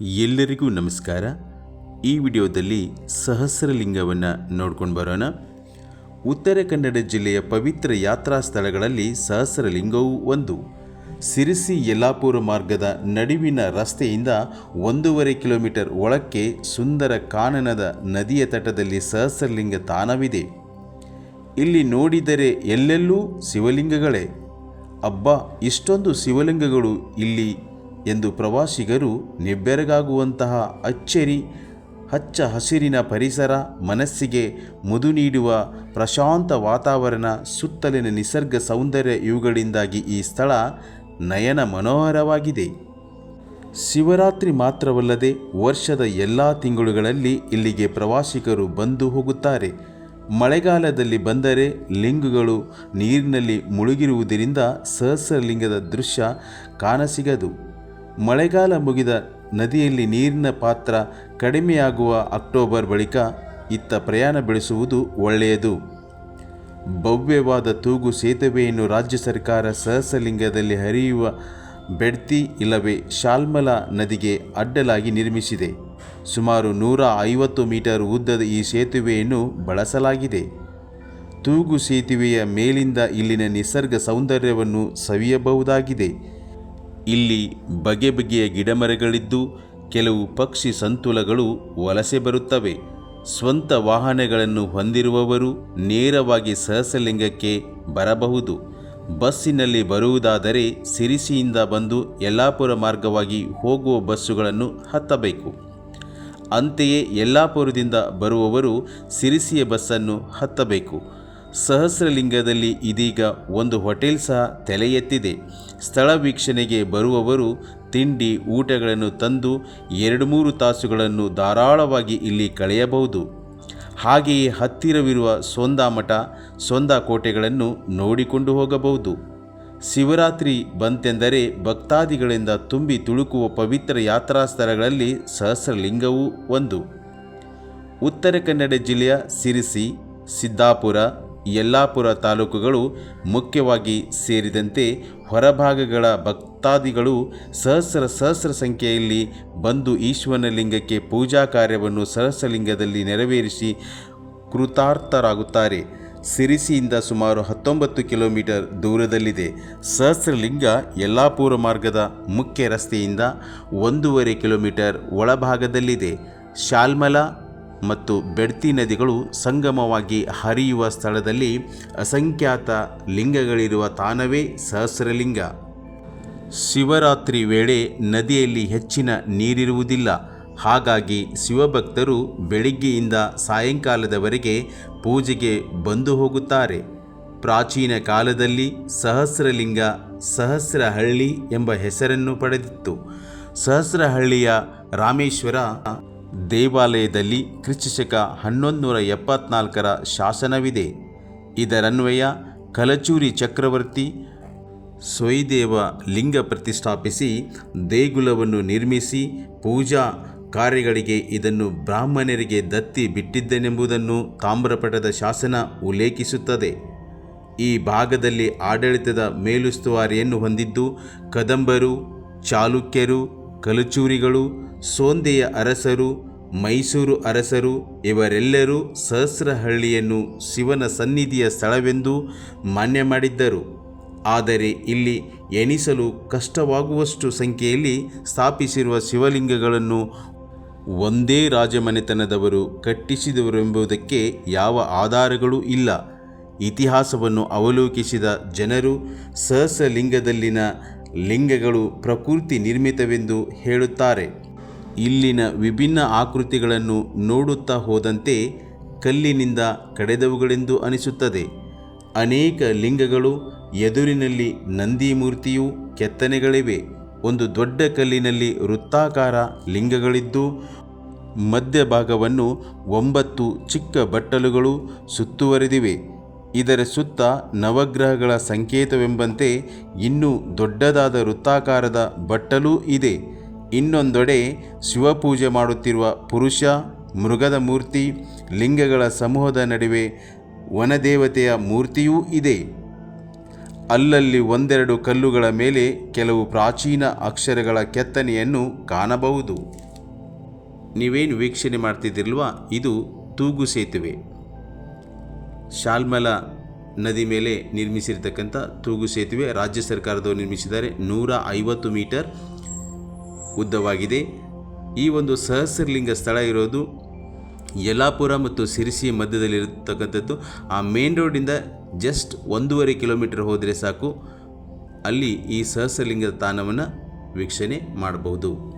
ಎಲ್ಲರಿಗೂ ನಮಸ್ಕಾರ. ಈ ವಿಡಿಯೋದಲ್ಲಿ ಸಹಸ್ರಲಿಂಗವನ್ನು ನೋಡ್ಕೊಂಡು ಬರೋಣ. ಉತ್ತರ ಕನ್ನಡ ಜಿಲ್ಲೆಯ ಪವಿತ್ರ ಯಾತ್ರಾ ಸ್ಥಳಗಳಲ್ಲಿ ಸಹಸ್ರಲಿಂಗವೂ ಒಂದು. ಸಿರಿಸಿ ಯಲ್ಲಾಪುರ ಮಾರ್ಗದ ನಡುವಿನ ರಸ್ತೆಯಿಂದ ಒಂದೂವರೆ ಕಿಲೋಮೀಟರ್ ಒಳಕ್ಕೆ ಸುಂದರ ಕಾನನದ ನದಿಯ ತಟದಲ್ಲಿ ಸಹಸ್ರಲಿಂಗ ತಾಣವಿದೆ. ಇಲ್ಲಿ ನೋಡಿದರೆ ಎಲ್ಲೆಲ್ಲೂ ಶಿವಲಿಂಗಗಳೇ. ಅಬ್ಬಾ, ಇಷ್ಟೊಂದು ಶಿವಲಿಂಗಗಳು ಇಲ್ಲಿ ಎಂದು ಪ್ರವಾಸಿಗರು ನಿಬ್ಬೆರಗಾಗುವಂತಹ ಅಚ್ಚರಿ, ಹಚ್ಚ ಹಸಿರಿನ ಪರಿಸರ, ಮನಸ್ಸಿಗೆ ಮುದು ನೀಡುವ ಪ್ರಶಾಂತ ವಾತಾವರಣ, ಸುತ್ತಲಿನ ನಿಸರ್ಗ ಸೌಂದರ್ಯ ಇವುಗಳಿಂದಾಗಿ ಈ ಸ್ಥಳ ನಯನ ಮನೋಹರವಾಗಿದೆ. ಶಿವರಾತ್ರಿ ಮಾತ್ರವಲ್ಲದೆ ವರ್ಷದ ಎಲ್ಲ ತಿಂಗಳುಗಳಲ್ಲಿ ಇಲ್ಲಿಗೆ ಪ್ರವಾಸಿಗರು ಬಂದು ಹೋಗುತ್ತಾರೆ. ಮಳೆಗಾಲದಲ್ಲಿ ಬಂದರೆ ಲಿಂಗಗಳು ನೀರಿನಲ್ಲಿ ಮುಳುಗಿರುವುದರಿಂದ ಸಹಸ್ರಲಿಂಗದ ದೃಶ್ಯ ಕಾಣಸಿಗದು. ಮಳೆಗಾಲ ಮುಗಿದ ನದಿಯಲ್ಲಿ ನೀರಿನ ಪಾತ್ರ ಕಡಿಮೆಯಾಗುವ ಅಕ್ಟೋಬರ್ ಬಳಿಕ ಇತ್ತ ಪ್ರಯಾಣ ಬೆಳೆಸುವುದು ಒಳ್ಳೆಯದು. ಭವ್ಯವಾದ ತೂಗು ಸೇತುವೆಯನ್ನು ರಾಜ್ಯ ಸರ್ಕಾರ ಸಹಸ್ರಲಿಂಗದಲ್ಲಿ ಹರಿಯುವ ಬೆಡ್ತಿ ಇಲ್ಲವೇ ಶಾಲ್ಮಲ ನದಿಗೆ ಅಡ್ಡಲಾಗಿ ನಿರ್ಮಿಸಿದೆ. ಸುಮಾರು ನೂರ ಐವತ್ತು ಮೀಟರ್ ಉದ್ದದ ಈ ಸೇತುವೆಯನ್ನು ಬಳಸಲಾಗಿದೆ. ತೂಗು ಸೇತುವೆಯ ಮೇಲಿಂದ ಇಲ್ಲಿನ ನಿಸರ್ಗ ಸೌಂದರ್ಯವನ್ನು ಸವಿಯಬಹುದಾಗಿದೆ. ಇಲ್ಲಿ ಬಗೆ ಬಗೆಯ ಗಿಡಮರಗಳಿದ್ದು ಕೆಲವು ಪಕ್ಷಿ ಸಂತುಲಗಳು ವಲಸೆ ಬರುತ್ತವೆ. ಸ್ವಂತ ವಾಹನಗಳನ್ನು ಹೊಂದಿರುವವರು ನೇರವಾಗಿ ಸಹಸಲಿಂಗಕ್ಕೆ ಬರಬಹುದು. ಬಸ್ಸಿನಲ್ಲಿ ಬರುವುದಾದರೆ ಸಿರಿಸಿಯಿಂದ ಬಂದು ಯಲ್ಲಾಪುರ ಮಾರ್ಗವಾಗಿ ಹೋಗುವ ಬಸ್ಸುಗಳನ್ನು ಹತ್ತಬೇಕು. ಅಂತೆಯೇ ಯಲ್ಲಾಪುರದಿಂದ ಬರುವವರು ಸಿರಿಸಿಯ ಬಸ್ಸನ್ನು ಹತ್ತಬೇಕು. ಸಹಸ್ರಲಿಂಗದಲ್ಲಿ ಇದೀಗ ಒಂದು ಹೋಟೆಲ್ ಸಹ ತಲೆ ಎತ್ತಿದೆ ಸ್ಥಳ ವೀಕ್ಷಣೆಗೆ ಬರುವವರು ತಿಂಡಿ, ಊಟಗಳನ್ನು ತಂದು ಎರಡು ಮೂರು ತಾಸುಗಳನ್ನು ಧಾರಾಳವಾಗಿ ಇಲ್ಲಿ ಕಳೆಯಬಹುದು. ಹಾಗೆಯೇ ಹತ್ತಿರವಿರುವ ಸೋಂದಾ ಮಠ, ಸೋಂದಾ ಕೋಟೆಗಳನ್ನು ನೋಡಿಕೊಂಡು ಹೋಗಬಹುದು. ಶಿವರಾತ್ರಿ ಬಂತೆಂದರೆ ಭಕ್ತಾದಿಗಳಿಂದ ತುಂಬಿ ತುಳುಕುವ ಪವಿತ್ರ ಯಾತ್ರಾ ಸ್ಥಳಗಳಲ್ಲಿ ಸಹಸ್ರಲಿಂಗವೂ ಒಂದು. ಉತ್ತರ ಕನ್ನಡ ಜಿಲ್ಲೆಯ ಸಿರಿಸಿ, ಸಿದ್ದಾಪುರ ಯಲ್ಲಾಪುರ ತಾಲೂಕುಗಳು ಮುಖ್ಯವಾಗಿ ಸೇರಿದಂತೆ ಹೊರಭಾಗಗಳ ಭಕ್ತಾದಿಗಳು ಸಹಸ್ರ ಸಹಸ್ರ ಸಂಖ್ಯೆಯಲ್ಲಿ ಬಂದು ಈಶ್ವರಲಿಂಗಕ್ಕೆ ಪೂಜಾ ಕಾರ್ಯವನ್ನು ಸಹಸ್ರಲಿಂಗದಲ್ಲಿ ನೆರವೇರಿಸಿ ಕೃತಾರ್ಥರಾಗುತ್ತಾರೆ. ಸಿರಿಸಿಯಿಂದ ಸುಮಾರು ಹತ್ತೊಂಬತ್ತು ಕಿಲೋಮೀಟರ್ ದೂರದಲ್ಲಿದೆ. ಸಹಸ್ರಲಿಂಗ ಯಲ್ಲಾಪುರ ಮಾರ್ಗದ ಮುಖ್ಯ ರಸ್ತೆಯಿಂದ ಒಂದೂವರೆ ಕಿಲೋಮೀಟರ್ ಒಳಭಾಗದಲ್ಲಿದೆ. ಶಾಲ್ಮಲ ಮತ್ತು ಬೆಡ್ತಿ ನದಿಗಳು ಸಂಗಮವಾಗಿ ಹರಿಯುವ ಸ್ಥಳದಲ್ಲಿ ಅಸಂಖ್ಯಾತ ಲಿಂಗಗಳಿರುವ ತಾನವೇ ಸಹಸ್ರಲಿಂಗ. ಶಿವರಾತ್ರಿ ವೇಳೆ ನದಿಯಲ್ಲಿ ಹೆಚ್ಚಿನ ನೀರಿರುವುದಿಲ್ಲ. ಹಾಗಾಗಿ ಶಿವಭಕ್ತರು ಬೆಳಿಗ್ಗೆಯಿಂದ ಸಾಯಂಕಾಲದವರೆಗೆ ಪೂಜೆಗೆ ಬಂದು ಹೋಗುತ್ತಾರೆ. ಪ್ರಾಚೀನ ಕಾಲದಲ್ಲಿ ಸಹಸ್ರಲಿಂಗ, ಸಹಸ್ರಹಳ್ಳಿ ಎಂಬ ಹೆಸರನ್ನು ಪಡೆದಿತ್ತು. ಸಹಸ್ರಹಳ್ಳಿಯ ರಾಮೇಶ್ವರ ದೇವಾಲಯದಲ್ಲಿ ಕ್ರಿಸ್ತಶಕ ಹನ್ನೊಂದು ನೂರ ಎಪ್ಪತ್ನಾಲ್ಕರ ಶಾಸನವಿದೆ. ಇದರನ್ವಯ ಕಲಚೂರಿ ಚಕ್ರವರ್ತಿ ಸ್ವೈದೇವ ಲಿಂಗ ಪ್ರತಿಷ್ಠಾಪಿಸಿ ದೇಗುಲವನ್ನು ನಿರ್ಮಿಸಿ ಪೂಜಾ ಕಾರ್ಯಗಳಿಗೆ ಇದನ್ನು ಬ್ರಾಹ್ಮಣರಿಗೆ ದತ್ತಿ ಬಿಟ್ಟಿದ್ದನೆಂಬುದನ್ನು ತಾಮ್ರಪಟದ ಶಾಸನ ಉಲ್ಲೇಖಿಸುತ್ತದೆ. ಈ ಭಾಗದಲ್ಲಿ ಆಡಳಿತದ ಮೇಲುಸ್ತುವಾರಿಯನ್ನು ಹೊಂದಿದ್ದು ಕದಂಬರು, ಚಾಲುಕ್ಯರು, ಕಲಚೂರಿಗಳು ಸೋಂದೆಯ ಅರಸರು, ಮೈಸೂರು ಅರಸರು, ಇವರೆಲ್ಲರೂ ಸಹಸ್ರಹಳ್ಳಿಯನ್ನು ಶಿವನ ಸನ್ನಿಧಿಯ ಸ್ಥಳವೆಂದು ಮಾನ್ಯ ಮಾಡಿದ್ದರು. ಆದರೆ ಇಲ್ಲಿ ಎಣಿಸಲು ಕಷ್ಟವಾಗುವಷ್ಟು ಸಂಖ್ಯೆಯಲ್ಲಿ ಸ್ಥಾಪಿಸಿರುವ ಶಿವಲಿಂಗಗಳನ್ನು ಒಂದೇ ರಾಜಮನೆತನದವರು ಕಟ್ಟಿಸಿದವರೆಂಬುದಕ್ಕೆ ಯಾವ ಆಧಾರಗಳೂ ಇಲ್ಲ. ಇತಿಹಾಸವನ್ನು ಅವಲೋಕಿಸಿದ ಜನರು ಸಹಸ್ರಲಿಂಗದಲ್ಲಿನ ಲಿಂಗಗಳು ಪ್ರಕೃತಿ ನಿರ್ಮಿತವೆಂದು ಹೇಳುತ್ತಾರೆ. ಇಲ್ಲಿನ ವಿಭಿನ್ನ ಆಕೃತಿಗಳನ್ನು ನೋಡುತ್ತಾ ಹೋದಂತೆ ಕಲ್ಲಿನಿಂದ ಕಡೆದವುಗಳೆಂದು ಅನಿಸುತ್ತದೆ. ಅನೇಕ ಲಿಂಗಗಳು, ಎದುರಿನಲ್ಲಿ ನಂದಿ ಮೂರ್ತಿಯು ಕೆತ್ತನೆಗಳಿವೆ. ಒಂದು ದೊಡ್ಡ ಕಲ್ಲಿನಲ್ಲಿ ವೃತ್ತಾಕಾರ ಲಿಂಗಗಳಿದ್ದು, ಮಧ್ಯಭಾಗವನ್ನು ಒಂಬತ್ತು ಚಿಕ್ಕ ಬಟ್ಟಲುಗಳು ಸುತ್ತುವರೆದಿವೆ. ಇದರ ಸುತ್ತ ನವಗ್ರಹಗಳ ಸಂಕೇತವೆಂಬಂತೆ ಇನ್ನೂ ದೊಡ್ಡದಾದ ವೃತ್ತಾಕಾರದ ಬಟ್ಟಲೂ ಇದೆ. ಇನ್ನೊಂದೆಡೆ ಶಿವಪೂಜೆ ಮಾಡುತ್ತಿರುವ ಪುರುಷ, ಮೃಗದ ಮೂರ್ತಿ, ಲಿಂಗಗಳ ಸಮೂಹದ ನಡುವೆ ವನದೇವತೆಯ ಮೂರ್ತಿಯೂ ಇದೆ. ಅಲ್ಲಲ್ಲಿ ಒಂದೆರಡು ಕಲ್ಲುಗಳ ಮೇಲೆ ಕೆಲವು ಪ್ರಾಚೀನ ಅಕ್ಷರಗಳ ಕೆತ್ತನೆಯನ್ನು ಕಾಣಬಹುದು. ನೀವೇನು ವೀಕ್ಷಣೆ ಮಾಡ್ತಿದ್ದಿಲ್ವ ಇದು ತೂಗು ಸೇತುವೆ. ಶಾಲ್ಮಲ ನದಿ ಮೇಲೆ ನಿರ್ಮಿಸಿರ್ತಕ್ಕಂಥ ತೂಗು ಸೇತುವೆ ರಾಜ್ಯ ಸರ್ಕಾರದವರು ನಿರ್ಮಿಸಿದ್ದಾರೆ. ನೂರ ಐವತ್ತು ಮೀಟರ್ ಉದ್ದವಾಗಿದೆ. ಈ ಒಂದು ಸಹಸ್ರಲಿಂಗ ಸ್ಥಳ ಇರೋದು ಯಲ್ಲಾಪುರ ಮತ್ತು ಸಿರಿಸಿ ಮಧ್ಯದಲ್ಲಿರತಕ್ಕಂಥದ್ದು. ಆ ಮೇನ್ ರೋಡಿಂದ ಜಸ್ಟ್ ಒಂದೂವರೆ ಕಿಲೋಮೀಟರ್ ಹೋದರೆ ಸಾಕು. ಅಲ್ಲಿ ಈ ಸಹಸ್ರಲಿಂಗ ತಾಣವನ್ನು ವೀಕ್ಷಣೆ ಮಾಡಬಹುದು.